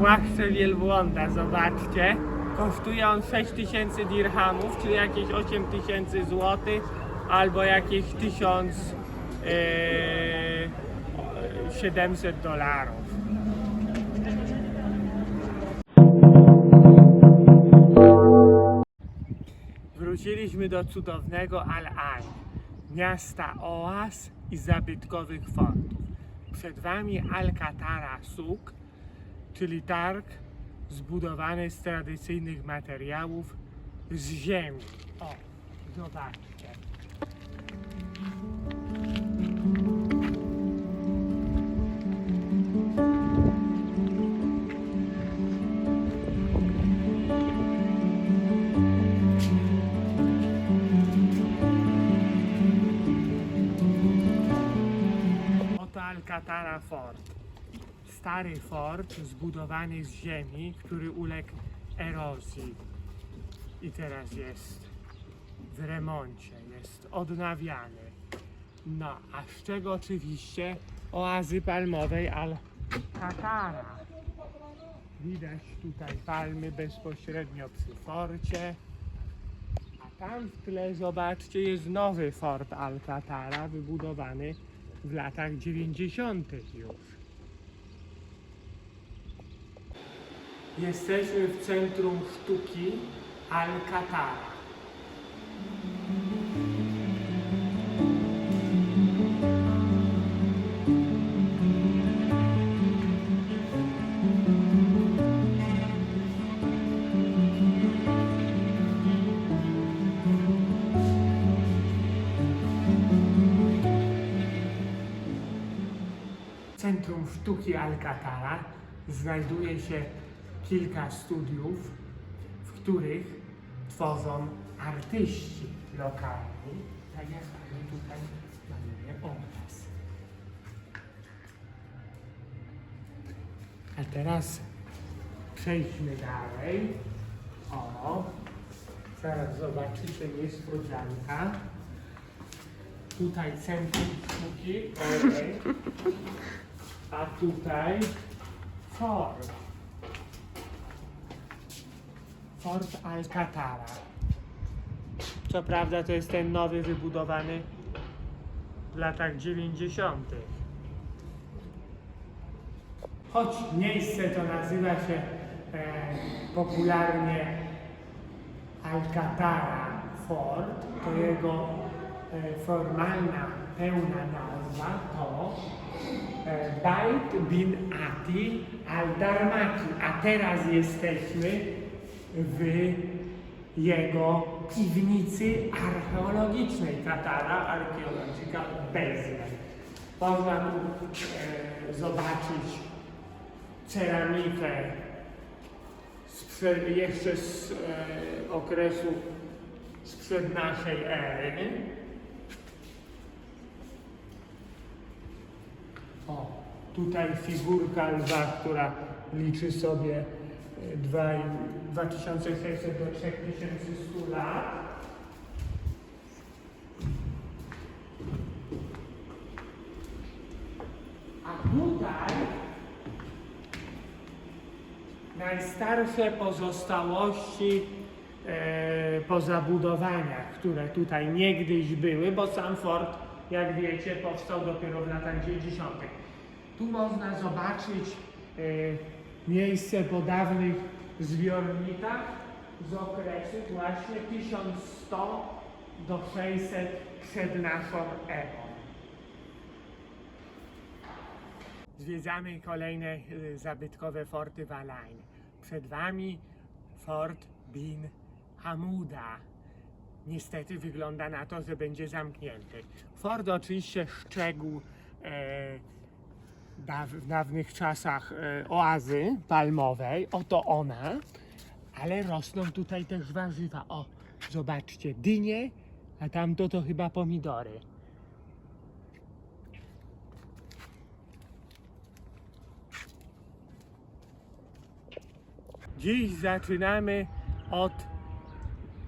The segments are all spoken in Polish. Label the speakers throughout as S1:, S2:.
S1: płaszcze wielbłąda, zobaczcie. Kosztuje on 6000 dirhamów, czyli jakieś 8000 złotych, albo jakieś 1700 dolarów. Wróciliśmy do cudownego Al-Ain, miasta oaz i zabytkowych fortów. Przed Wami Al-Katara Suk, czyli targ zbudowany z tradycyjnych materiałów z ziemi. O, zobaczcie. Oto Alcatara Fort. Stary fort zbudowany z ziemi, który uległ erozji i teraz jest w remoncie, jest odnawiany. No, a z czego oczywiście oazy palmowej Al-Katara. Widać tutaj palmy bezpośrednio przy forcie. A tam w tle, zobaczcie, jest nowy fort Alcatara, wybudowany w latach 90. już. Jesteśmy w centrum sztuki Alcatara. Centrum Sztuki Alcatara znajduje się kilka studiów, w których tworzą artyści lokalni, tak jak my tutaj mamy obraz. A teraz przejdźmy dalej. O, zaraz zobaczycie niespodzianka. Tutaj centrum sztuki. A tutaj fort. Fort Alcatara. Co prawda to jest ten nowy wybudowany w latach 90. Choć miejsce to nazywa się e, popularnie Alcatara Fort, to jego e, formalna, pełna nazwa to e, Bait bin Ati al-Darmaki, a teraz jesteśmy w jego piwnicy archeologicznej Katara Archeological Basement. Można tu e, zobaczyć ceramikę sprzed, jeszcze z e, okresu sprzed naszej ery. O, tutaj figurka lwa, która liczy sobie 2600 do 3100 lat. A tutaj najstarsze pozostałości e, po zabudowaniach, które tutaj niegdyś były, bo sam fort, jak wiecie, powstał dopiero w latach 90. Tu można zobaczyć e, miejsce po dawnych zbiornikach z okresu właśnie 1100 do 600 przed naszą erą. Zwiedzamy kolejne y, zabytkowe forty w Alain. Przed Wami fort Bin Hamuda. Niestety wygląda na to, że będzie zamknięty. Fort oczywiście szczegół e, w dawnych czasach e, oazy palmowej. Oto ona. Ale rosną tutaj też warzywa. O, zobaczcie, dynie, a tamto to chyba pomidory. Dziś zaczynamy od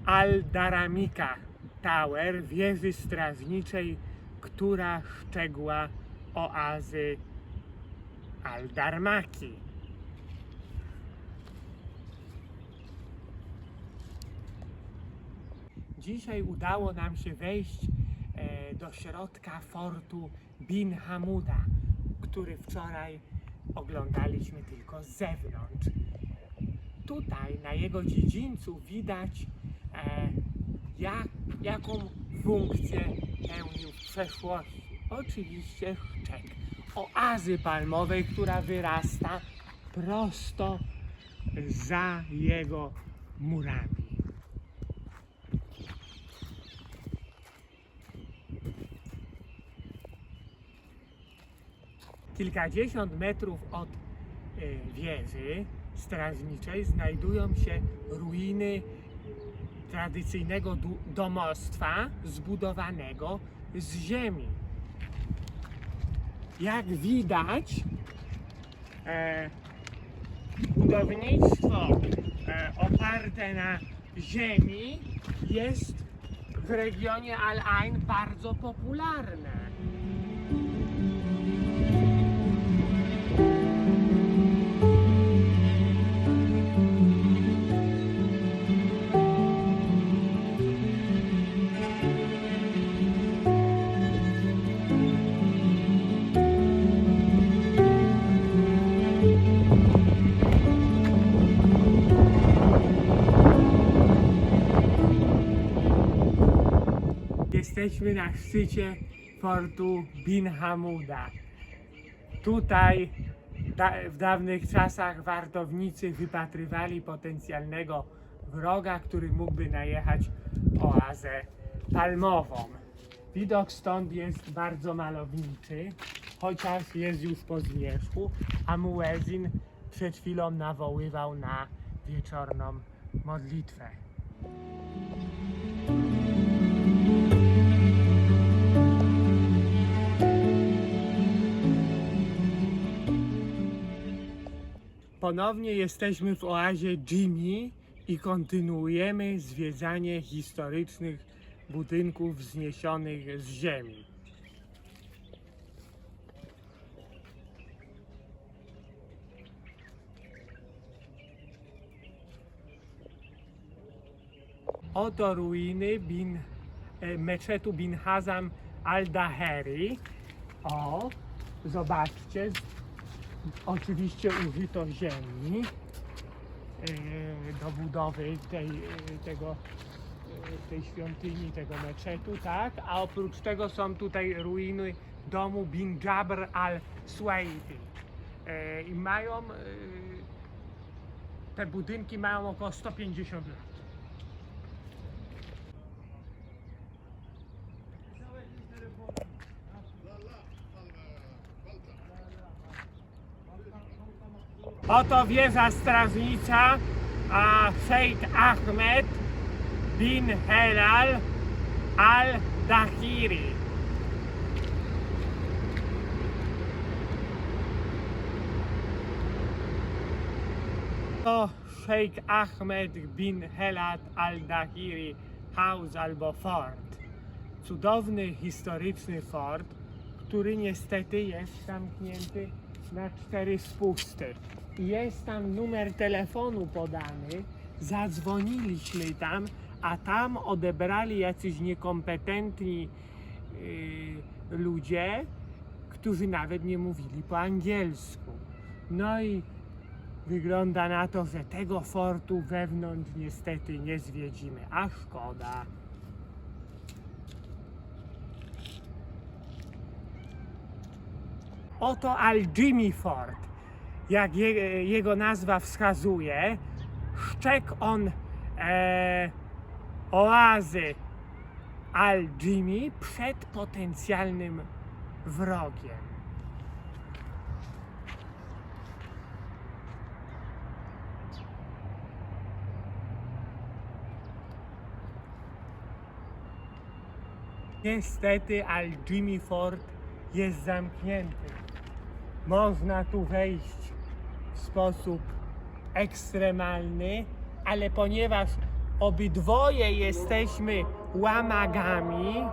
S1: Al-Daramika Tower, wieży strażniczej, która szczegła oazy Aldarmaki. Dzisiaj udało nam się wejść e, do środka fortu Bin Hamuda, który wczoraj oglądaliśmy tylko z zewnątrz. Tutaj na jego dziedzińcu widać e, jak, jaką funkcję pełnił w przeszłości. Oczywiście szczek oazy palmowej, która wyrasta prosto za jego murami. Kilkadziesiąt metrów od e, wieży strażniczej znajdują się ruiny tradycyjnego domostwa zbudowanego z ziemi. Jak widać, e, budownictwo e, oparte na ziemi jest w regionie Al-Ain bardzo popularne. Jesteśmy na szczycie fortu Bin Hamuda. Tutaj w dawnych czasach wartownicy wypatrywali potencjalnego wroga, który mógłby najechać oazę palmową. Widok stąd jest bardzo malowniczy, chociaż jest już po zmierzchu, a muezin przed chwilą nawoływał na wieczorną modlitwę. Ponownie jesteśmy w oazie Jimmy i kontynuujemy zwiedzanie historycznych budynków wzniesionych z ziemi. Oto ruiny bin, e, meczetu bin Hazam al-Daheri. O, zobaczcie, Oczywiście użyto ziemi e, do budowy tej, e, tego, e, tej świątyni, tego meczetu, tak? A oprócz tego są tutaj ruiny domu Bin Jabr al-Suwaidi. E, I mają, te budynki mają około 150 lat. Oto wieża strażnicza, a Sheikh Ahmed bin Helal al-Dahiri. To Sheikh Ahmed bin Helal al-Dahiri House albo Fort. Cudowny, historyczny fort, który niestety jest zamknięty na cztery spusty. Jest tam numer telefonu podany, zadzwoniliśmy tam, a tam odebrali jacyś niekompetentni yy, ludzie, którzy nawet nie mówili po angielsku. No i wygląda na to, że tego fortu wewnątrz niestety nie zwiedzimy, a szkoda. Oto Al-Jimmy Fort. Jak je, jego nazwa wskazuje, szczek on e, oazy Al-Jimmy przed potencjalnym wrogiem. Niestety Al-Jimmy Fort jest zamknięty. Można tu wejść w sposób ekstremalny, ale ponieważ obydwoje jesteśmy łamagami,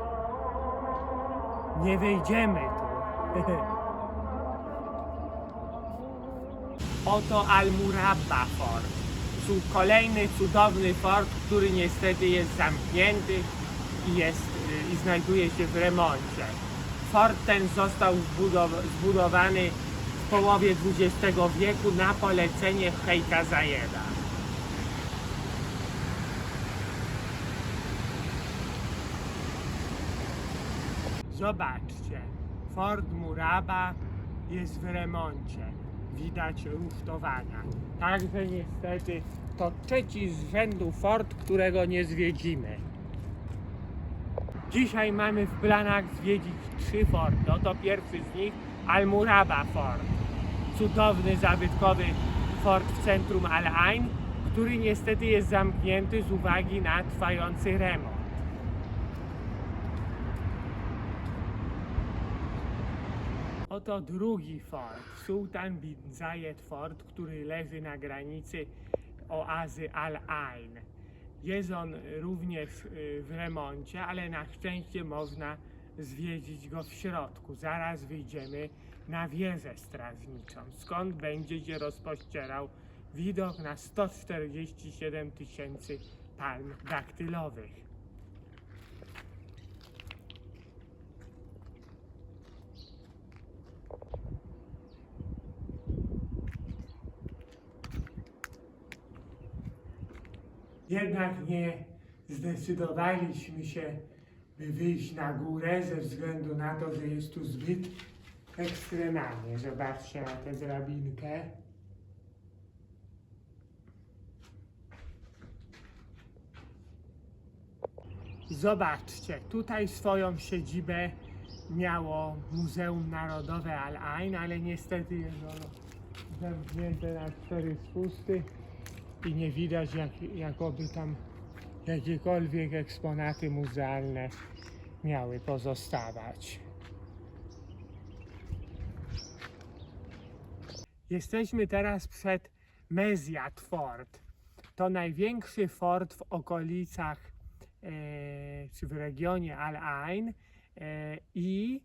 S1: nie wejdziemy tu. Oto Al-Murabba Fort. kolejny cudowny fort, który niestety jest zamknięty i, jest, y, i znajduje się w remoncie. Fort ten został zbudow- zbudowany połowie XX wieku na polecenie Hejka Zajeda. Zobaczcie, Fort Muraba jest w remoncie. Widać rusztowania. Także niestety to trzeci z rzędu fort, którego nie zwiedzimy. Dzisiaj mamy w planach zwiedzić trzy forty. Oto pierwszy z nich Al-Muraba Fort. Cudowny, zabytkowy fort w centrum Al-Ain, który niestety jest zamknięty z uwagi na trwający remont. Oto drugi fort, Sultan bin Zayed Fort, który leży na granicy oazy Al-Ain. Jest on również y, w remoncie, ale na szczęście można zwiedzić go w środku. Zaraz wyjdziemy na wieżę strażniczą, skąd będzie się rozpościerał widok na 147 tysięcy palm daktylowych. Jednak nie zdecydowaliśmy się, wyjść na górę ze względu na to, że jest tu zbyt ekstremalnie. Zobaczcie na tę drabinkę. Zobaczcie, tutaj swoją siedzibę miało Muzeum Narodowe Al-Ain, ale niestety jest ono zamknięte na cztery spusty i nie widać jak, jakoby tam jakiekolwiek eksponaty muzealne miały pozostawać. Jesteśmy teraz przed Mezjat Fort. To największy fort w okolicach e, czy w regionie Al-Ain e, i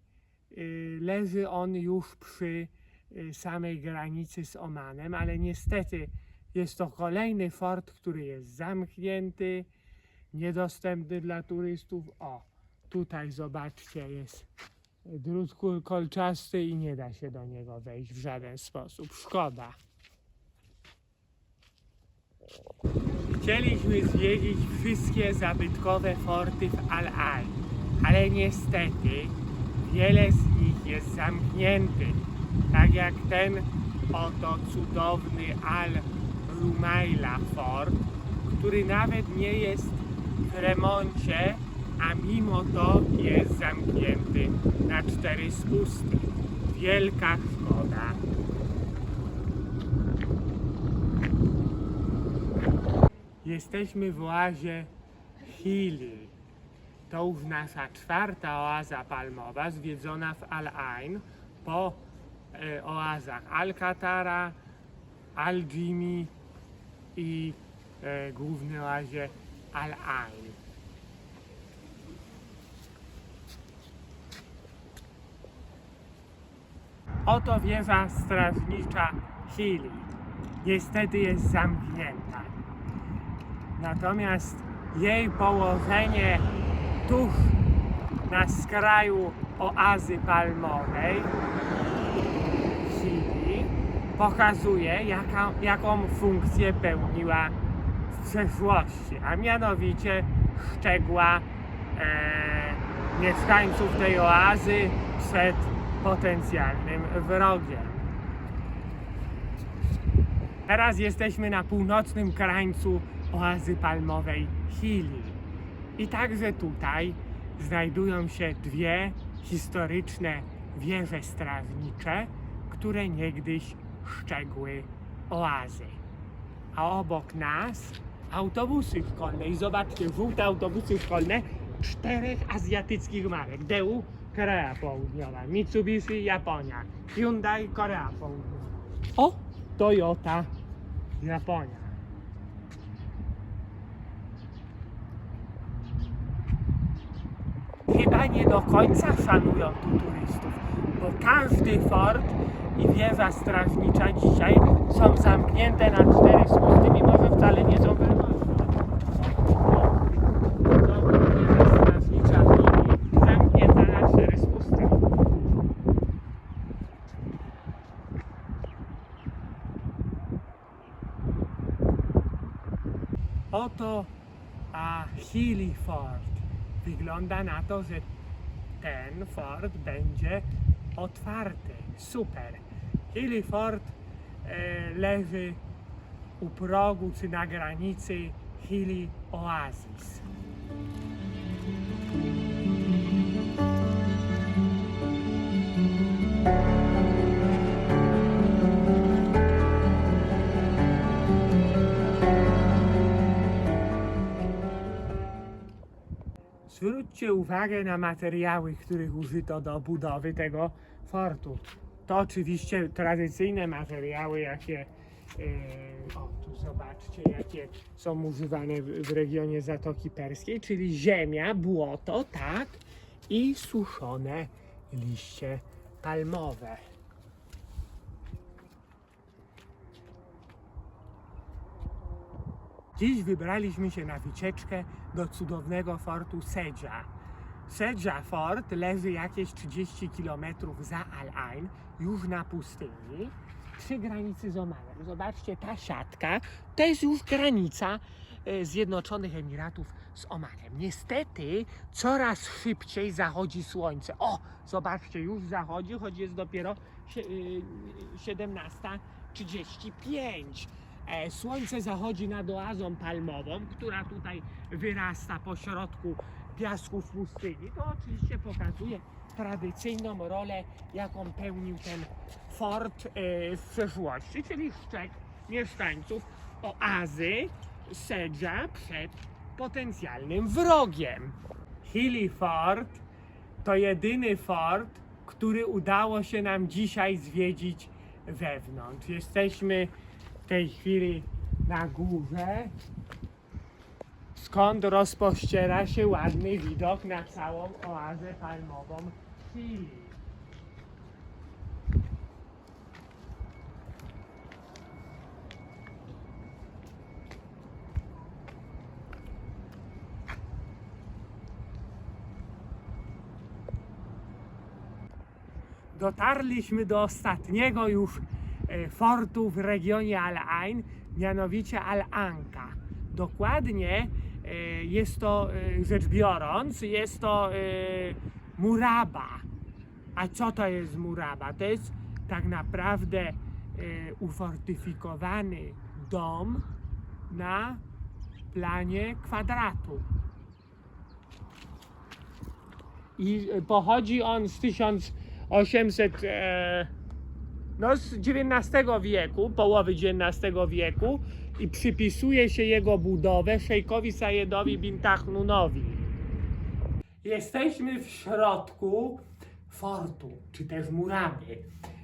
S1: e, leży on już przy e, samej granicy z Omanem, ale niestety jest to kolejny fort, który jest zamknięty, niedostępny dla turystów. O, tutaj zobaczcie, jest drut kolczasty i nie da się do niego wejść w żaden sposób. Szkoda. Chcieliśmy zwiedzić wszystkie zabytkowe forty w Al-Ain, ale niestety wiele z nich jest zamkniętych, tak jak ten oto cudowny Al-Rumaila Fort, który nawet nie jest w remoncie, a mimo to jest zamknięty na cztery spusty. Wielka szkoda. Jesteśmy w oazie Hili. To już nasza czwarta oaza palmowa zwiedzona w Al-Ain po e, oazach Al-Katara, Al-Jimi i e, głównej oazie Al-Ain. Oto wieża strażnicza Hili. Niestety jest zamknięta. Natomiast jej położenie tuż na skraju oazy palmowej Chili pokazuje, jaka, jaką funkcję pełniła przeszłości, a mianowicie szczegła e, mieszkańców tej oazy przed potencjalnym wrogiem. Teraz jesteśmy na północnym krańcu oazy palmowej Hili. I także tutaj znajdują się dwie historyczne wieże strażnicze, które niegdyś szczegły oazy. A obok nas autobusy szkolne. I zobaczcie, żółte autobusy szkolne czterech azjatyckich marek. Deu, Korea Południowa, Mitsubishi, Japonia, Hyundai, Korea Południowa. O, Toyota, Japonia. Chyba nie do końca szanują tu turystów, bo każdy fort i wieża strażnicza dzisiaj są zamknięte na cztery spusty, mimo że wcale nie są wewnętrzne. To jest strażnicza i zamknięta na cztery spusty. Oto a Healy Ford. Wygląda na to, że ten Ford będzie otwarty. Super. Healy Ford e, leży u progu czy na granicy Healy Oasis. Zwróćcie uwagę na materiały, których użyto do budowy tego fortu. To oczywiście tradycyjne materiały, jakie e, o, tu zobaczcie, jakie są używane w, w regionie Zatoki Perskiej, czyli ziemia, błoto, tak, i suszone liście palmowe. Dziś wybraliśmy się na wycieczkę do cudownego fortu Sedja. Sedja Fort leży jakieś 30 km za Al Ain, już na pustyni, przy granicy z Omanem. Zobaczcie, ta siatka to jest już granica e, Zjednoczonych Emiratów z Omanem. Niestety coraz szybciej zachodzi słońce. O, zobaczcie, już zachodzi, choć jest dopiero sie- y, 17.35. E, Słońce zachodzi nad oazą palmową, która tutaj wyrasta po środku piasków pustyni. To oczywiście pokazuje tradycyjną rolę, jaką pełnił ten fort e, w przeszłości, czyli szczek mieszkańców oazy Sedja przed potencjalnym wrogiem. Hilly Fort to jedyny fort, który udało się nam dzisiaj zwiedzić wewnątrz. Jesteśmy w tej chwili na górze, skąd rozpościera się ładny widok na całą oazę palmową Chili. dotarliśmy do ostatniego już fortu w regionie Al Ain, mianowicie Al Anka. Dokładnie e, jest to, e, rzecz biorąc, jest to e, muraba. A co to jest muraba? To jest tak naprawdę e, ufortyfikowany dom na planie kwadratu. I e, pochodzi on z 1800, e, no z XIX wieku, połowy XIX wieku i przypisuje się jego budowę szejkowi Sajedowi bin Tahnunowi. Jesteśmy w środku fortu, czy też muraby.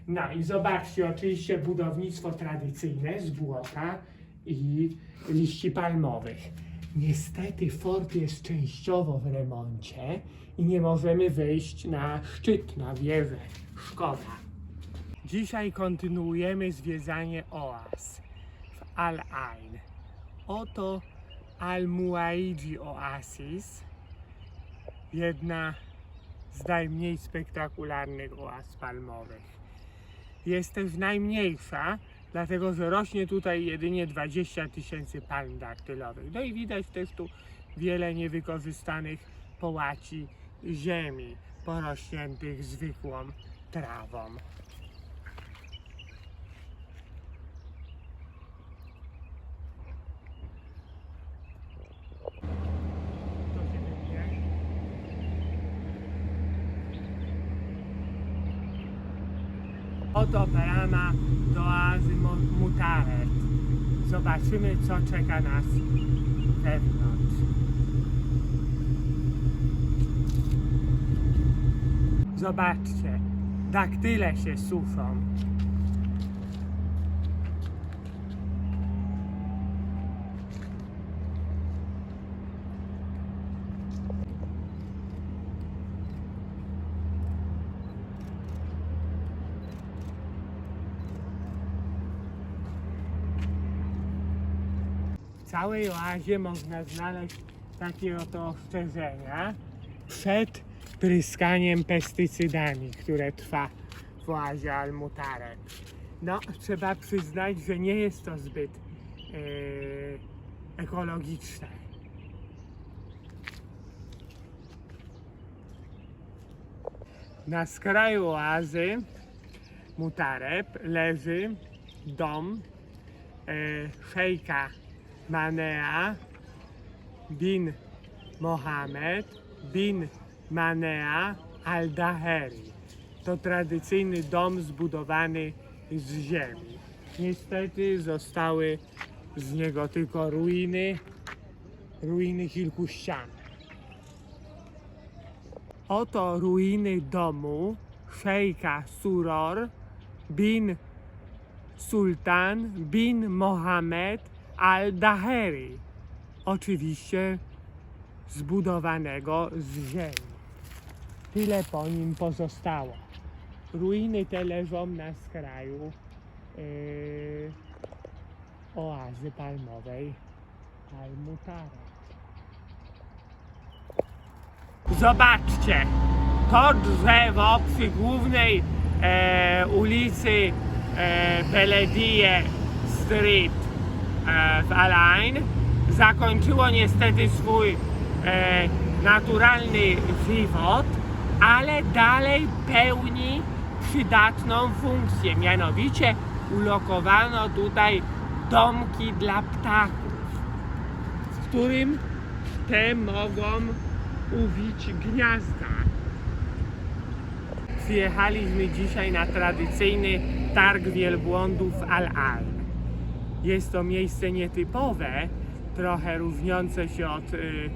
S1: No i zobaczcie, oczywiście budownictwo tradycyjne z błota i liści palmowych. Niestety fort jest częściowo w remoncie i nie możemy wejść na szczyt, na wieżę. Szkoda. Dzisiaj kontynuujemy zwiedzanie oaz w Al Ain. Oto Al Muaidzi Oasis, jedna z najmniej spektakularnych oaz palmowych. Jest też najmniejsza, dlatego że rośnie tutaj jedynie 20 tysięcy palm daktylowych. No i widać też tu wiele niewykorzystanych połaci ziemi porośniętych zwykłą trawą. To się wybije. Oto brama do oazy Mutaret. Zobaczymy, co czeka nas wewnątrz. Zobaczcie, daktyle się suszą. Całej oazie można znaleźć takie oto ostrzeżenia przed pryskaniem pestycydami, które trwa w oazie Almutare. No, trzeba przyznać, że nie jest to zbyt e, ekologiczne. Na skraju oazy Mutareb leży dom e, szejka Manea bin Mohamed bin Manea al-Daheri. To tradycyjny dom zbudowany z ziemi. Niestety zostały z niego tylko ruiny, ruiny kilku ścian. Oto ruiny domu szejka Suror bin Sultan bin Mohamed al-Daheri. Oczywiście zbudowanego z ziemi. Tyle po nim pozostało. Ruiny te leżą na skraju yy, oazy palmowej Al-Mutara. Zobaczcie, to drzewo przy głównej e, ulicy e, Beledije Street w Alain zakończyło niestety swój e, naturalny żywot, ale dalej pełni przydatną funkcję. Mianowicie ulokowano tutaj domki dla ptaków, w którym te mogą uwić gniazda. Przyjechaliśmy dzisiaj na tradycyjny targ wielbłądów Al-Al. Jest to miejsce nietypowe, trochę różniące się od y, y,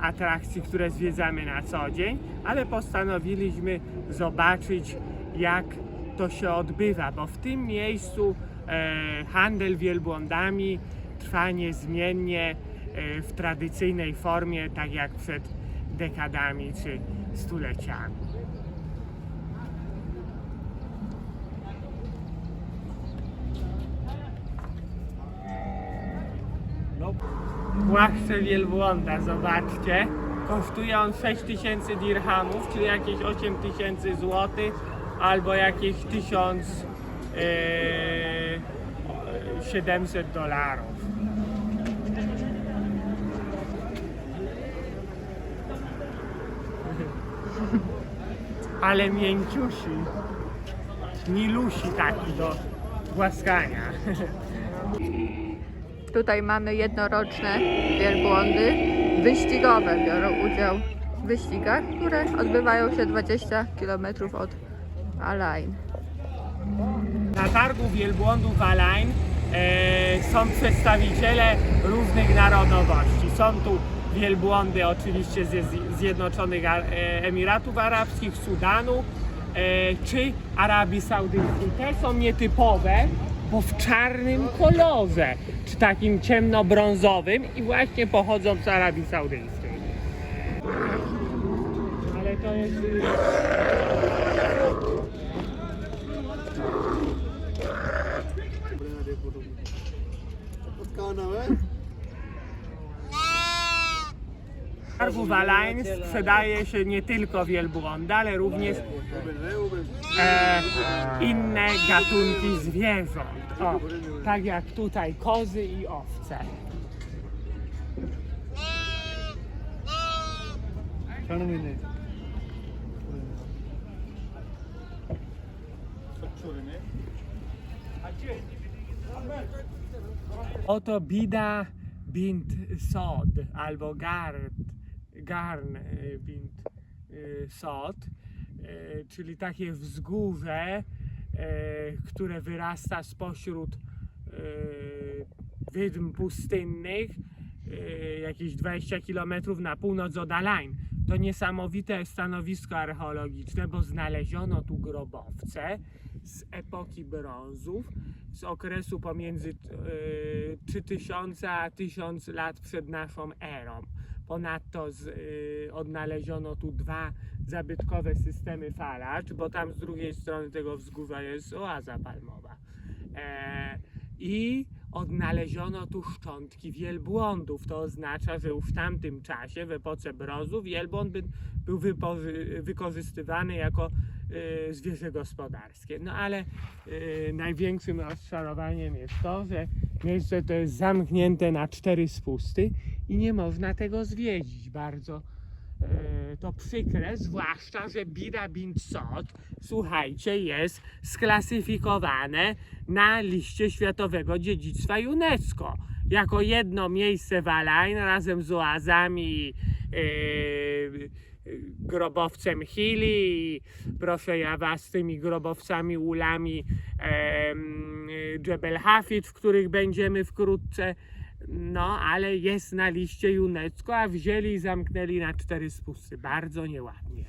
S1: atrakcji, które zwiedzamy na co dzień, ale postanowiliśmy zobaczyć, jak to się odbywa, bo w tym miejscu e, handel wielbłądami trwa niezmiennie e, w tradycyjnej formie, tak jak przed dekadami czy stuleciami. Płaszcze wielbłąda, zobaczcie. Kosztuje on 6000 dirhamów, czyli jakieś 8000 złotych, albo jakieś 1700 dolarów. Ale mięciusi. Milusi taki do głaskania.
S2: Tutaj mamy jednoroczne wielbłądy wyścigowe. Biorą udział w wyścigach, które odbywają się 20 km od Alain.
S1: Na targu wielbłądów Alain e, są przedstawiciele różnych narodowości. Są tu wielbłądy oczywiście Z- Zjednoczonych e, Emiratów Arabskich, Sudanu e, czy Arabii Saudyjskiej. Te są nietypowe, bo w czarnym kolorze, czy takim ciemnobrązowym i właśnie pochodzą z Arabii Saudyjskiej. Ale to jest... y, W targu Walań sprzedaje się nie tylko wielbłądy, ale również e, inne gatunki zwierząt. O, tak jak tutaj kozy i owce. Oto Bida bint Sod albo Gard, Garn e, bint e, Sod, e, czyli takie wzgórze, e, które wyrasta spośród e, wydm pustynnych, e, jakieś 20 km na północ od Alain. To niesamowite stanowisko archeologiczne, bo znaleziono tu grobowce z epoki brązów, z okresu pomiędzy e, 3000 a 1000 lat przed naszą erą. Ponadto z, y, odnaleziono tu dwa zabytkowe systemy falacz, bo tam z drugiej strony tego wzgórza jest oaza palmowa. E, I odnaleziono tu szczątki wielbłądów. To oznacza, że już w tamtym czasie, w epoce brązu, wielbłąd by, był wykorzystywany jako zwierzę gospodarskie. No ale e, największym rozczarowaniem jest to, że miejsce to jest zamknięte na cztery spusty i nie można tego zwiedzić. Bardzo e, to przykre, zwłaszcza, że Bida Bint Sot, słuchajcie, jest sklasyfikowane na liście Światowego Dziedzictwa UNESCO. Jako jedno miejsce w Alain razem z oazami e, grobowcem Hili i proszę ja was z tymi grobowcami ulami Jebel Hafid, w których będziemy wkrótce. No, ale jest na liście UNESCO, a wzięli i zamknęli na cztery spusty. Bardzo nieładnie.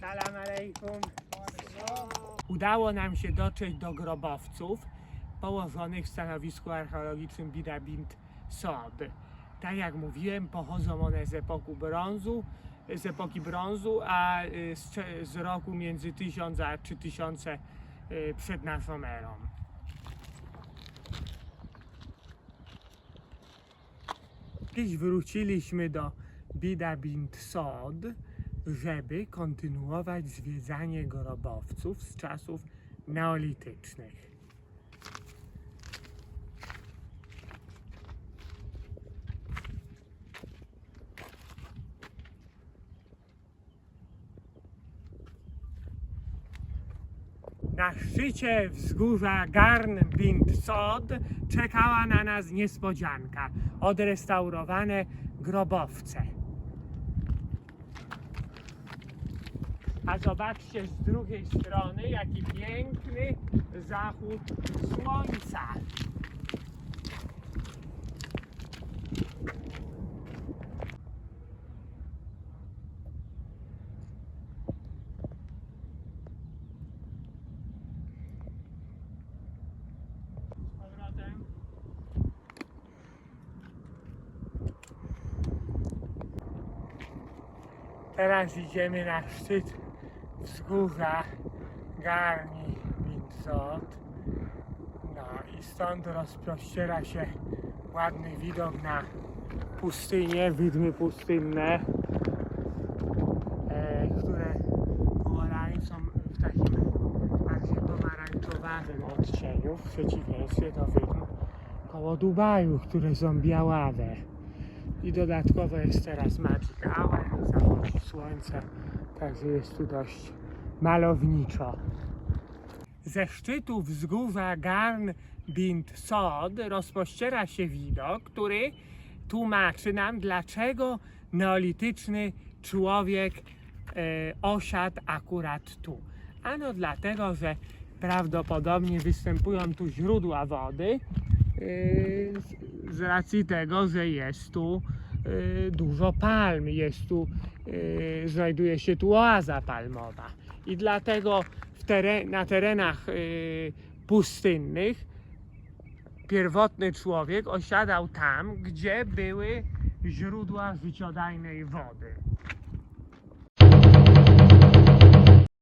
S1: Salam alejkum. Udało nam się dotrzeć do grobowców położonych w stanowisku archeologicznym Bida Bint Sod. Tak jak mówiłem, pochodzą one z epoki brązu, z epoki brązu, a y, z, z roku między 1000 a 3000 y, przed naszą erą. Kiedyś wróciliśmy do Bida Bint Sod, żeby kontynuować zwiedzanie grobowców z czasów neolitycznych. Na szczycie wzgórza Garn Bint Sod czekała na nas niespodzianka. Odrestaurowane grobowce. A zobaczcie z drugiej strony, jaki piękny zachód słońca. Teraz idziemy na szczyt wzgórza Garni Windsot. No i stąd rozprościera się ładny widok na pustynię, widmy pustynne, e, które kolej są w takim bardziej pomarańczowym odcieniu, w przeciwieństwie do wydm koło Dubaju, które są białawe. I dodatkowo jest teraz Magic Hour, zachodzi słońce, także jest tu dość malowniczo. Ze szczytu wzgórza Garn Bint Sod rozpościera się widok, który tłumaczy nam, dlaczego neolityczny człowiek e, osiadł akurat tu. Ano dlatego, że prawdopodobnie występują tu źródła wody, e, z- racji tego, że jest tu e, dużo palm, jest tu, e, znajduje się tu oaza palmowa. I dlatego teren, na terenach e, pustynnych pierwotny człowiek osiadał tam, gdzie były źródła życiodajnej wody.